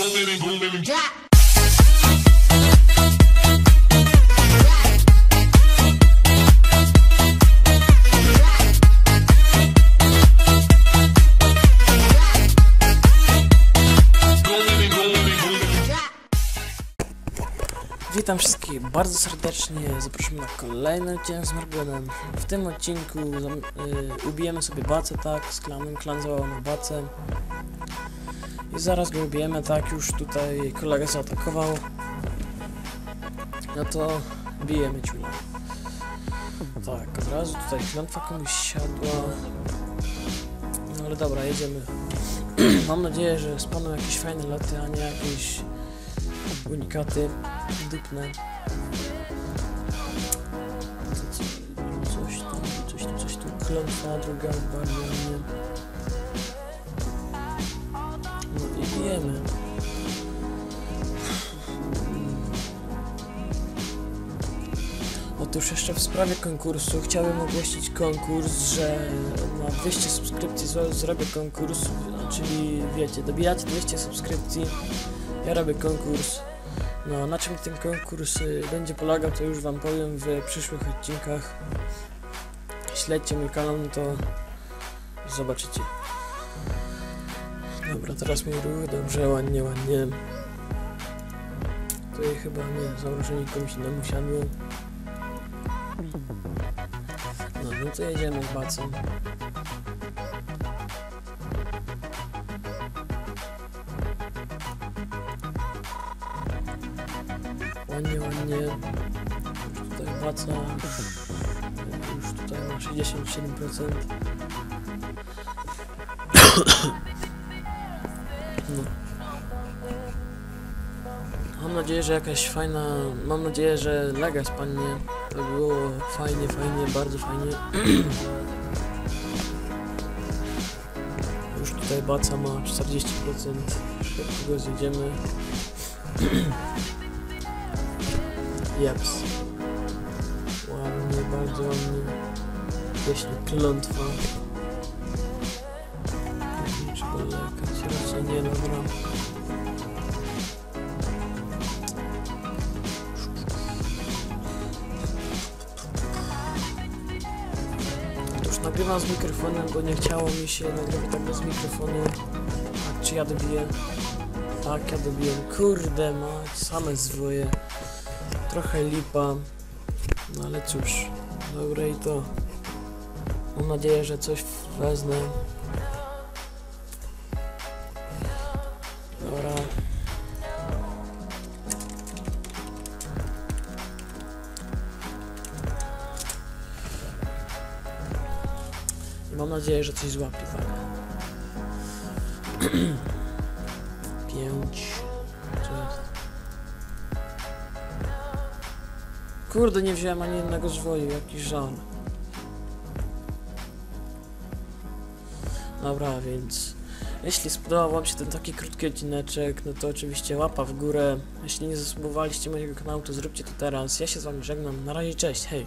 and booming and Drop. Witam wszystkich bardzo serdecznie, zapraszam na kolejny odcinek z Margonem. W tym odcinku y, ubijemy sobie bacę, tak, z klanem, klan załował na bacę. I zaraz go ubijemy, tak, już tutaj kolega zaatakował. No to bijemy ciula. Tak, od razu tutaj klątwa komuś siadła. No ale dobra, jedziemy. Mam nadzieję, że spaną jakieś fajne loty, a nie jakieś unikaty dupne. Co- co- Coś tu, coś tu, coś tu, klątwa, druga bardzo bijemy. Otóż jeszcze w sprawie konkursu chciałbym ogłosić konkurs, że na 200 subskrypcji zro- zrobię konkurs, czyli wiecie, dobijacie 200 subskrypcji, ja robię konkurs. No, na czym ten konkurs y, będzie polegał, to już Wam powiem w przyszłych odcinkach. Śledźcie mój kanał, no to zobaczycie. Dobra, teraz mój ruch, dobrze, ładnie, ładnie. Tutaj chyba nie, założenie komuś innemu siadło. No, no to jedziemy z bacem. Ładnie, ładnie. Już tutaj baca. Już tutaj ma 67%. No. Mam nadzieję, że jakaś fajna. Mam nadzieję, że lega spadnie. To by było fajnie, fajnie, bardzo fajnie. Już tutaj baca ma 40%. Szybko zjedziemy. Jeps. Ładnie, bardzo ładnie. Jeśli klątwa. Lekać, raczej nie dobra. Otóż nagrywam z mikrofonem, bo nie chciało mi się nagrywać tak bez mikrofonu. Tak, czy ja dobiję? Tak, ja dobiję. Kurde mać, same zwoje. Trochę lipa. No ale cóż, dobre i to. Mam nadzieję, że coś wezmę. Mam nadzieję, że coś. Pięć. Co jest? Kurde, nie wziąłem ani jednego zwoju, jaki żal. Dobra, więc jeśli spodobał Wam się ten taki krótki odcineczek, no to oczywiście łapa w górę. Jeśli nie zasubowaliście mojego kanału, to zróbcie to teraz. Ja się z Wami żegnam. Na razie, cześć, hej!